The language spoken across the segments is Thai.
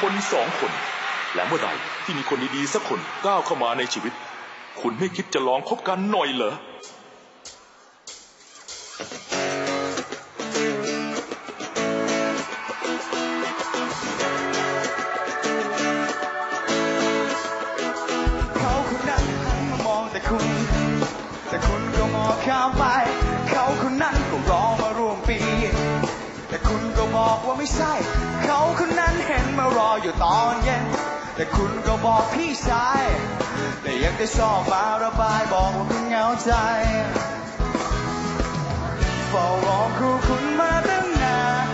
คนสองคน และเมื่อใดที่มีคนดีๆสักคนก้าวเข้ามาในชีวิต คุณไม่คิดจะลองคบกันหน่อยเหรอเขาคนนั้นหันมามองแต่คุณแต่คุณก็มองข้ามไปเขาคนนั้นก็รอมาร่วมปี แต่คุณก็บอกว่าไม่ใช่ เขาคน มารออยู่ตอนเย็น แต่คุณก็บอกพี่ชาย แต่ยังได้ชอบมาระบายบอกว่าคุณเหงาใจเฝ้ารอครูคุณมาตั้งนาน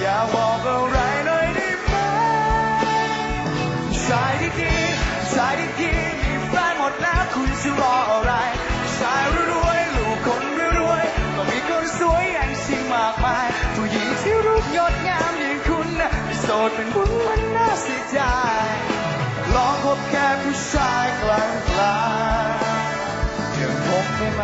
อย่าบอกอะไรหน่อยได้ไหมชายดีๆชายดีๆมีแฟนหมดแล้วคุณจะรออะไรชายรวยๆลูกคนรวยๆก็มีคนสวยอย่างชิงมากมายผู้หญิงที่รูปยอดงาม ดเป็นบุญมันน่าเสียใจลองคบแค่ผู้ชายกลางกลางๆอย่างผมได้ไหม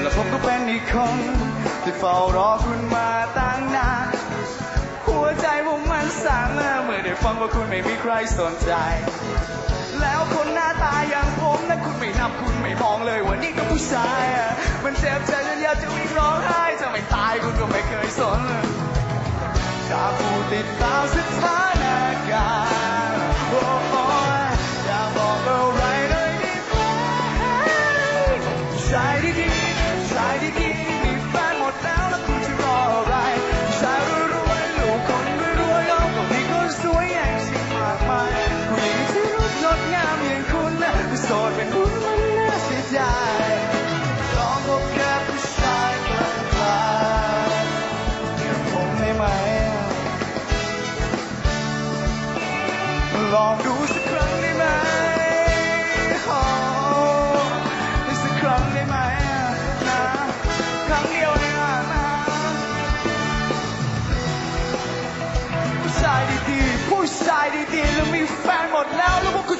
และผมก็เป็นอีกคนที่เฝ้ารอคุณมาตั้งนานหัวใจผมมันสั่นเมื่อได้ฟังว่าคุณไม่มีใครสนใจ แล้วคนหน้าตาอย่างผมนะคุณ ไม่นับคุณไม่มองเลยว่านี่ก็ผู้ชายอะมันเจ็บใจจนอยากจะวิ่งร้องไห้จะไม่ตายคุณก็ไม่เคยสนถ้าผู้ติดตามสุดท้าย ลองดูสักครั้งได้ไหมโอ้สักครั้งได้ไหมนะครั้งเดียวเองนะผู้ชายดีๆผู้ชายดีๆแล้วมีแฟนหมดแล้วแล้วพวกคุณ